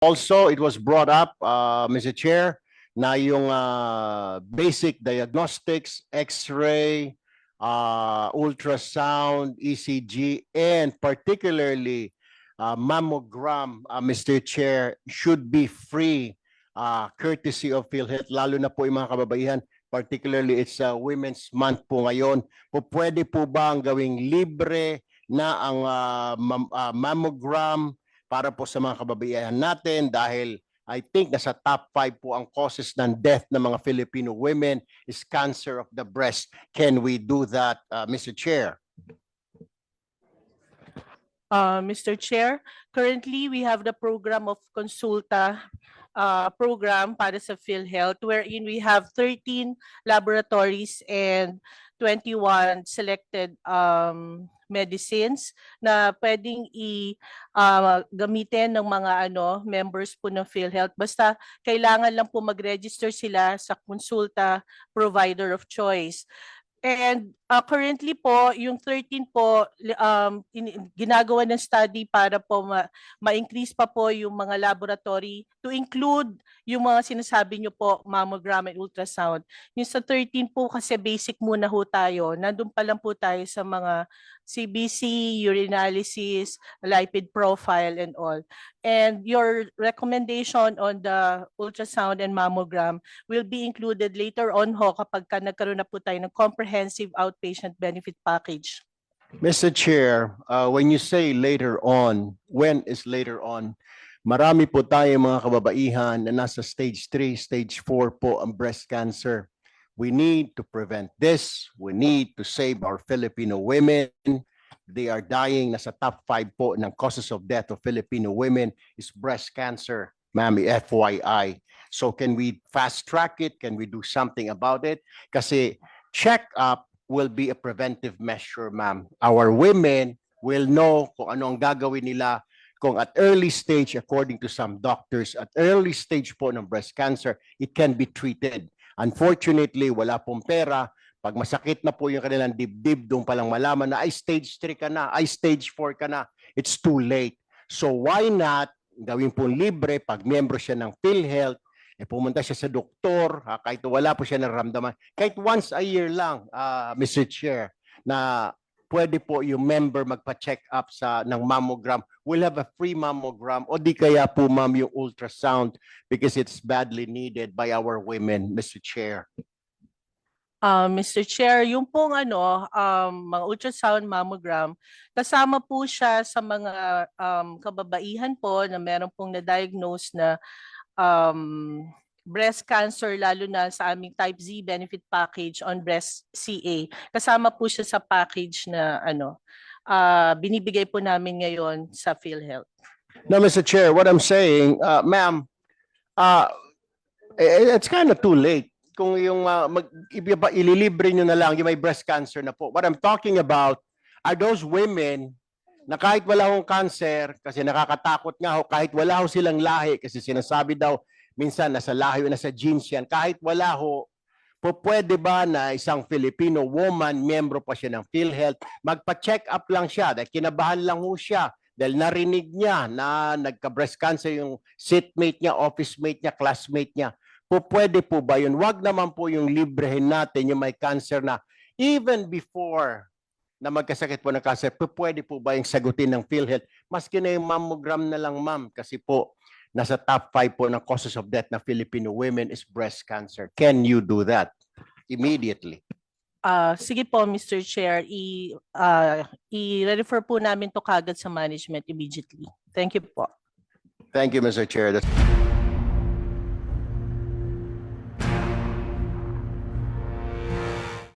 Also, it was brought up, uh, Mr. Chair, na yung uh, basic diagnostics, X-ray, uh, ultrasound, ECG, and particularly uh, mammogram, uh, Mr. Chair, should be free uh, courtesy of PhilHealth, lalo na po yung mga kababaihan, particularly it's uh, Women's Month po ngayon. Po, pwede po ba ang gawing libre na ang uh, mam- uh, mammogram para po sa mga kababaihan natin dahil I think nasa top 5 po ang causes ng death ng mga Filipino women is cancer of the breast. Can we do that, uh, Mr. Chair? Uh, Mr. Chair, currently we have the program of Consulta uh, program para sa PhilHealth wherein we have 13 laboratories and 21 selected um, medicines na pwedeng i uh, gamitin ng mga ano members po ng PhilHealth basta kailangan lang po mag-register sila sa Consulta provider of choice. And uh, currently po, yung 13 po, um, in- ginagawa ng study para po ma- ma-increase pa po yung mga laboratory to include yung mga sinasabi nyo po, mammogram and ultrasound. Yung sa 13 po kasi basic muna ho tayo. Nandun pa lang po tayo sa mga CBC, urinalysis, lipid profile and all. And your recommendation on the ultrasound and mammogram will be included later on ho kapag ka nagkaroon na po tayo ng comprehensive outpatient benefit package. Mr. Chair, uh, when you say later on, when is later on? Marami po tayo mga kababaihan na nasa stage 3, stage 4 po ang breast cancer. We need to prevent this. We need to save our Filipino women. They are dying. Nasa top 5 po ng causes of death of Filipino women is breast cancer. Ma'am, FYI. So can we fast track it? Can we do something about it? Kasi check up will be a preventive measure, ma'am. Our women will know kung ano ang gagawin nila kung at early stage, according to some doctors, at early stage po ng breast cancer, it can be treated. Unfortunately, wala pong pera. Pag masakit na po yung kanilang dibdib, doon palang malaman na ay stage 3 ka na, ay stage 4 ka na. It's too late. So why not gawin po libre pag miyembro siya ng PhilHealth, eh pumunta siya sa doktor, ha, kahit wala po siya naramdaman, kahit once a year lang, ah, Mr. Chair, na pwede po yung member magpa-check up sa ng mammogram. We'll have a free mammogram o di kaya po ma'am yung ultrasound because it's badly needed by our women, Mr. Chair. Uh, Mr. Chair, yung pong ano, um, mga ultrasound mammogram, kasama po siya sa mga um, kababaihan po na meron pong na-diagnose na um, breast cancer, lalo na sa aming type Z benefit package on breast CA. Kasama po siya sa package na ano, ah, binibigay po namin ngayon sa PhilHealth. Now, Mr. Chair, what I'm saying, uh, ma'am, uh, eh, it's kind of too late. Kung yung uh, mag, ililibre nyo na lang yung may breast cancer na po. What I'm talking about are those women na kahit wala hong cancer, kasi nakakatakot nga ho, kahit wala ho silang lahi, kasi sinasabi daw, minsan nasa lahi o nasa genes yan, kahit wala ho, po pwede ba na isang Filipino woman, miyembro pa siya ng PhilHealth, magpa-check up lang siya, dahil kinabahan lang ho siya, dahil narinig niya na nagka-breast cancer yung seatmate niya, office mate niya, classmate niya. Po pwede po ba yun? Wag naman po yung librehin natin yung may cancer na even before na magkasakit po ng cancer, pwede po ba yung sagutin ng PhilHealth? Maski na yung mammogram na lang, ma'am, kasi po nasa top 5 po ng causes of death na Filipino women is breast cancer. Can you do that immediately? Ah, sige po, Mr. Chair, i, ah, i-refer po namin to kagad sa management immediately. Thank you po. Thank you, Mr. Chair. That's-